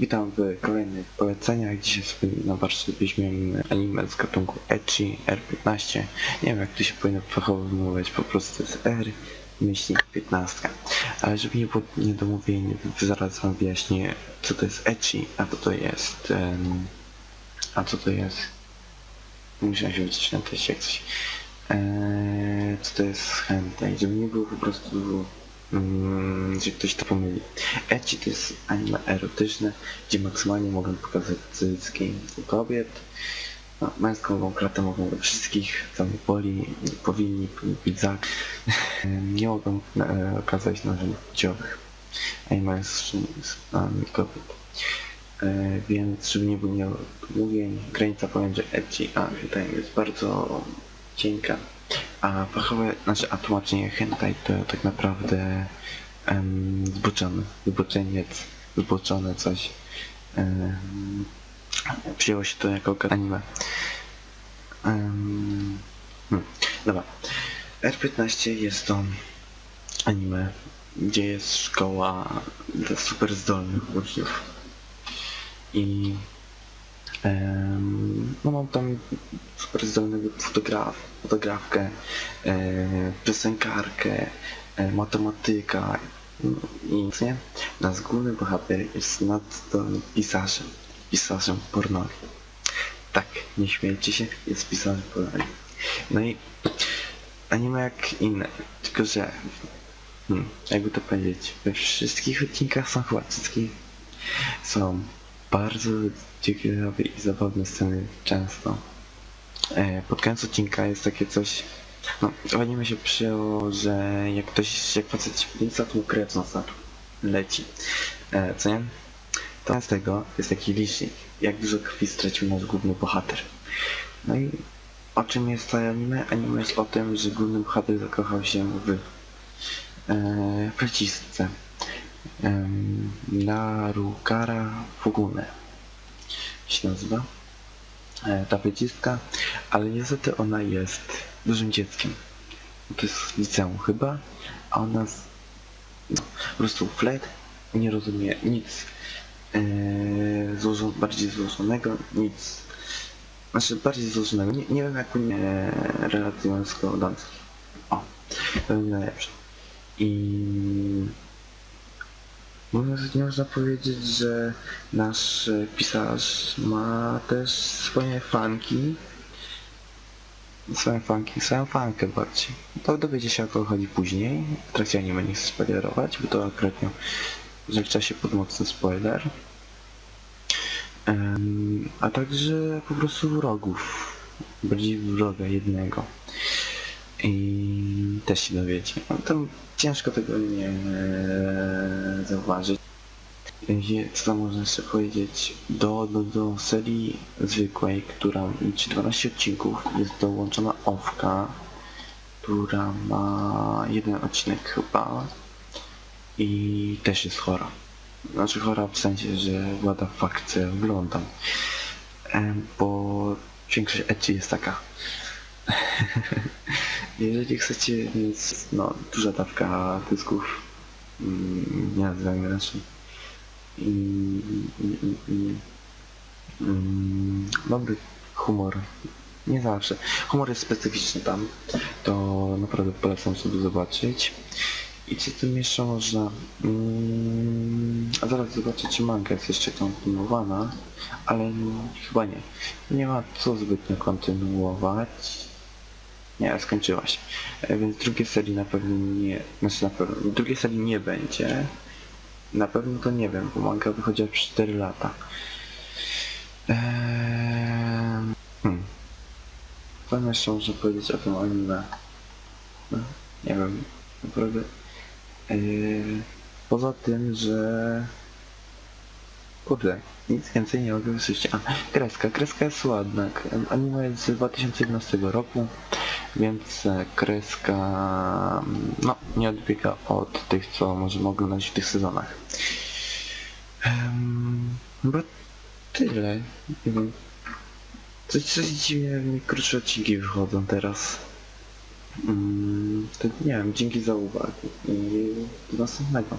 Witam w kolejnych poleceniach. Dzisiaj sobie na warsztat weźmiemy anime z gatunku Ecchi R15. Nie wiem jak to się powinno fachowo wymówić, po prostu jest R myślnik 15. Ale żeby nie było niedomówień, zaraz wam wyjaśnię co to jest Ecchi, a co to jest... em, a co to jest... Musiałem się teście jak coś. Eee, co to jest hentai? Żeby nie było po prostu... Mm, że ktoś to pomyli. Ecchi to jest anime erotyczne, gdzie maksymalnie mogą pokazać cycki u kobiet. No, męską klatę mogą we wszystkich, co mnie boli, powinni być za. Nie mogą e, okazać narzędzi płciowych, ani mężczyzn, kobiet. E, więc żeby nie było niedomówień, granica pomiędzy ecchi a hentai jest bardzo cienka. A fachowe, znaczy a tłumaczenie hentai to tak naprawdę um, zboczony, wyboczeniec, wyboczone coś. Um, przyjęło się to jako anime. Um, hmm, dobra. R15 jest to anime, gdzie jest szkoła dla super zdolnych uczniów. I no mam tam zdolnego fotograf, fotografkę, e, piosenkarkę, e, matematyka no i co nie? Nasz główny bohater jest nadzdolnym pisarzem, pisarzem pornowi. Tak, nie śmiejcie się, jest pisarzem pornowi. No i anime jak inne, tylko że hmm, jakby to powiedzieć, we wszystkich odcinkach są wszystkich są bardzo ciekawe i zabawne sceny często. E, pod koniec odcinka jest takie coś, no anime się przyjęło, że jak ktoś, jak facet podnieca, to mu krew nosa leci. E, co nie? To z tego jest taki licznik, jak dużo krwi stracił nasz główny bohater. No i o czym jest to anime? Anime jest o tym, że główny bohater zakochał się w e, plecistce. Em, Narukara Fugune się nazywa e, ta wycistka, ale niestety ona jest dużym dzieckiem. To jest w liceum chyba, a ona z, no, po prostu flet nie rozumie nic e, złożo, bardziej złożonego, nic znaczy bardziej złożonego, nie, nie wiem jak nie relacji męsko-damskich. O, to najlepsze. I można, powiedzieć, że nasz e, pisarz ma też swoje fanki. Swoje fanki, swoją fankę bardziej. To dowiecie się o co chodzi później. W trakcie anime nie chcę spoilerować, bo to akurat nie zalicza się pod mocny spoiler. Em, a także po prostu wrogów. Bardziej wroga jednego. I też się dowiecie. No, tam ciężko tego nie e, zauważyć. Co tam można jeszcze powiedzieć? Do, do, do serii zwykłej, która liczy 12 odcinków, jest dołączona Owka, która ma jeden odcinek chyba i też jest chora. Znaczy chora w sensie, że włada fakcję oglądam. Em, Bo większość ecchi jest taka. Jeżeli chcecie mieć no, duża dawka dysków, mm, nie nazywajmy raczej, i, i, i, mm, dobry humor, nie zawsze, humor jest specyficzny tam, to naprawdę polecam sobie zobaczyć. I co tu jeszcze można? Mm, a zaraz zobaczę, czy manga jest jeszcze kontynuowana, ale chyba nie. Nie ma co zbytnio kontynuować. Nie, skończyła się. E, Więc drugiej serii na pewno nie, znaczy na pewno, drugiej serii nie będzie. Na pewno to nie wiem, bo manga wychodziła przez 4 lata. Eee, hmm. Co jeszcze można powiedzieć o tym anime? No, nie wiem, naprawdę. Eee, poza tym, że... Kurde, nic więcej nie mogę wysłyszeć. A, kreska. Kreska jest ładna. Anime jest z 2011 roku, więc e, kreska mm, no, nie odbiega od tych, co możemy oglądać w tych sezonach. Um, chyba tyle. Coś, coś dziwnie mi krótsze odcinki wychodzą teraz. Mm, to nie wiem, dzięki za uwagę i do następnego.